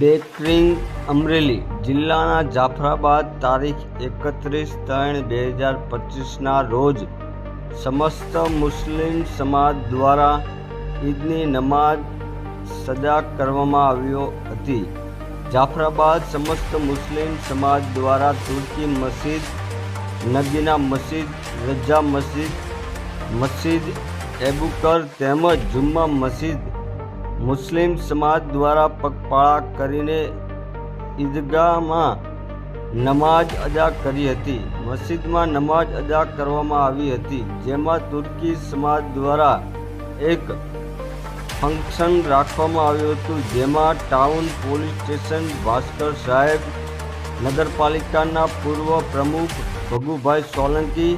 બેકરિંગ અમરેલી જિલ્લાના જાફરાબાદ તારીખ એકત્રીસ ત્રણ બે હજાર પચીસના રોજ સમસ્ત મુસ્લિમ સમાજ દ્વારા ઈદની નમાજ સજા કરવામાં આવ્યો હતી. જાફરાબાદ સમસ્ત મુસ્લિમ સમાજ દ્વારા તુર્કી મસ્જિદ નદીના મસ્જિદ, રજા મસ્જિદ મસ્જિદ એબુકર તેમજ જુમ્મા મસ્જિદ મુસ્લિમ સમાજ દ્વારા પગપાળા કરીને ઈદગાહમાં નમાજ અદા કરી હતી. મસ્જિદમાં નમાજ અદા કરવામાં આવી હતી, જેમાં તુર્કી સમાજ દ્વારા એક ફંક્શન રાખવામાં આવ્યું હતું, જેમાં ટાઉન પોલીસ સ્ટેશન ભાસ્કર સાહેબ, નગરપાલિકાના પૂર્વ પ્રમુખ ભગુભાઈ સોલંકી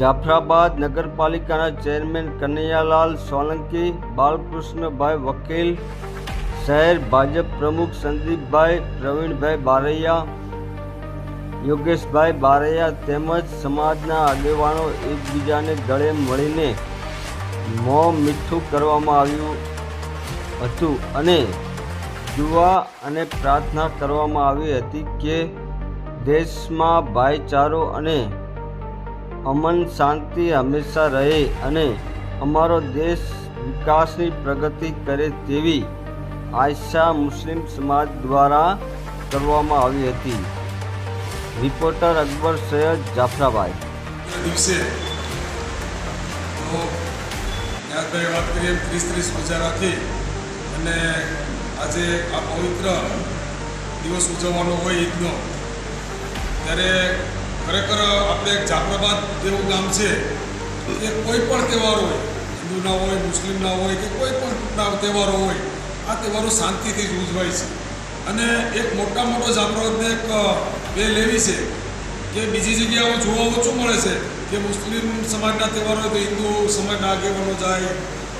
જાફરાબાદ નગરપાલિકાના ચેરમેન કનૈયાલાલ સોલંકી, બાલકૃષ્ણભાઈ વકીલ, શહેર ભાજપ પ્રમુખ સંદીપભાઈ, પ્રવીણભાઈ બારૈયા, યોગેશભાઈ બારૈયા તેમજ સમાજના આગેવાનો એકબીજાને ગળે મળીને મોં મીઠું કરવામાં આવ્યું હતું અને દુઆ અને પ્રાર્થના કરવામાં આવી હતી કે દેશમાં ભાઈચારો અને અમન શાંતિ હંમેશા રહે અને અમારો દેશ વિકાસની પ્રગતિ કરે તેવી આયશા મુસ્લિમ સમાજ દ્વારા કરવામાં આવી હતી. રિપોર્ટર અકબર સૈયદ જાફરાબાઈ દિવસે અને આજે આ પવિત્ર દિવસ ઉજવવાનો હોય ઈદનો. ત્યારે ખરેખર આપણે જાફરાબાદ જેવું ગામ છે કે કોઈ પણ તહેવાર હોય હિન્દુના હોય મુસ્લિમના હોય કે કોઈ પણ તહેવારો હોય, આ તહેવારો શાંતિથી જ ઉજવાય છે. અને એક મોટા મોટો જાફરાબાદને એક બે લેવી છે કે બીજી જગ્યાઓ જોવા ઓછું મળે છે કે મુસ્લિમ સમાજના તહેવારો હોય તો હિન્દુ સમાજના આગેવાનો જાય,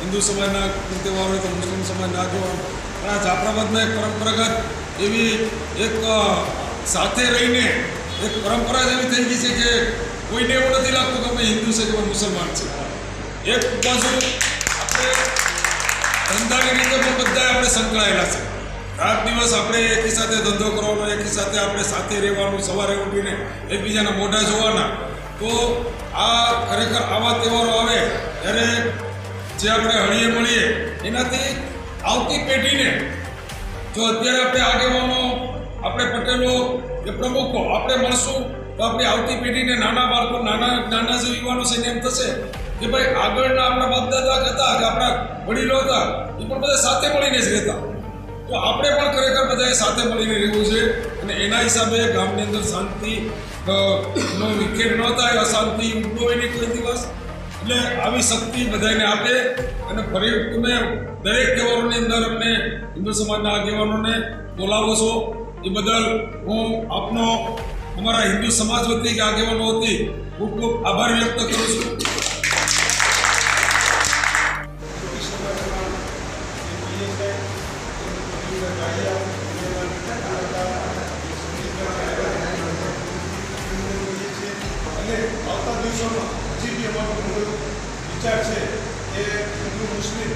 હિન્દુ સમાજના તહેવાર હોય તો મુસ્લિમ સમાજના આગેવાનો. પણ આ જાફરાબાદમાં એક પરંપરાગત એવી એક સાથે રહીને એક પરંપરા જ એવી થઈ ગઈ છે કે કોઈને એવું નથી લાગતું કે અમે હિન્દુ છે કે મુસલમાન છે. એક બાજુ આપણે ધંધાની રીતે પણ બધા આપણે સંકળાયેલા છે. રાત દિવસ આપણે એકી સાથે ધંધો કરવાનો, એકી સાથે આપણે સાથે રહેવાનું, સવારે ઉઠીને એકબીજાના મોઢા જોવાના. તો આ ખરેખર આવા તહેવારો આવે ત્યારે જે આપણે હળીએ મળીએ, એનાથી આવતી પેઢીને જો અત્યારે આપણે આગેવાનો આપણે પટેલો કે પ્રમુખો, આપણે મળશું તો આપણી આવતી પેઢીને નાના બાળકો, નાના નાના જે યુવાનો છે એને એમ થશે કે ભાઈ આગળના આપણા બાપ દાદા હતા કે આપણા વડીલો હતા, એ પણ બધા સાથે મળીને જ રહેતા. તો આપણે પણ ખરેખર બધાએ સાથે મળીને રહેવું છે અને એના હિસાબે ગામની અંદર શાંતિ નો વિખેર ન થાય, અશાંતિ ઉદ્ભવે નહીં કોઈ દિવસ. એટલે આવી શક્તિ બધાને આપે અને ફરી તમે દરેક તહેવારોની અંદર અમને હિન્દુ સમાજના આગેવાનોને બોલાવો છો. એ બદલ હું આપનો અમારા હિન્દુ સમાજ વતી કે આગેવાનો વતી ખૂબ ખૂબ આભાર વ્યક્ત કરું છું. આવતા દિવસોમાં હજી બી અમારો વિચાર છે કે હિન્દુ મુસ્લિમ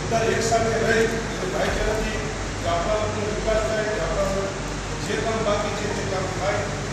બધા એકસાથે રહી અને ભાઈચારાથી આપણા વિકાસ થાય જે કામ બાકી છે તે કામ થાય.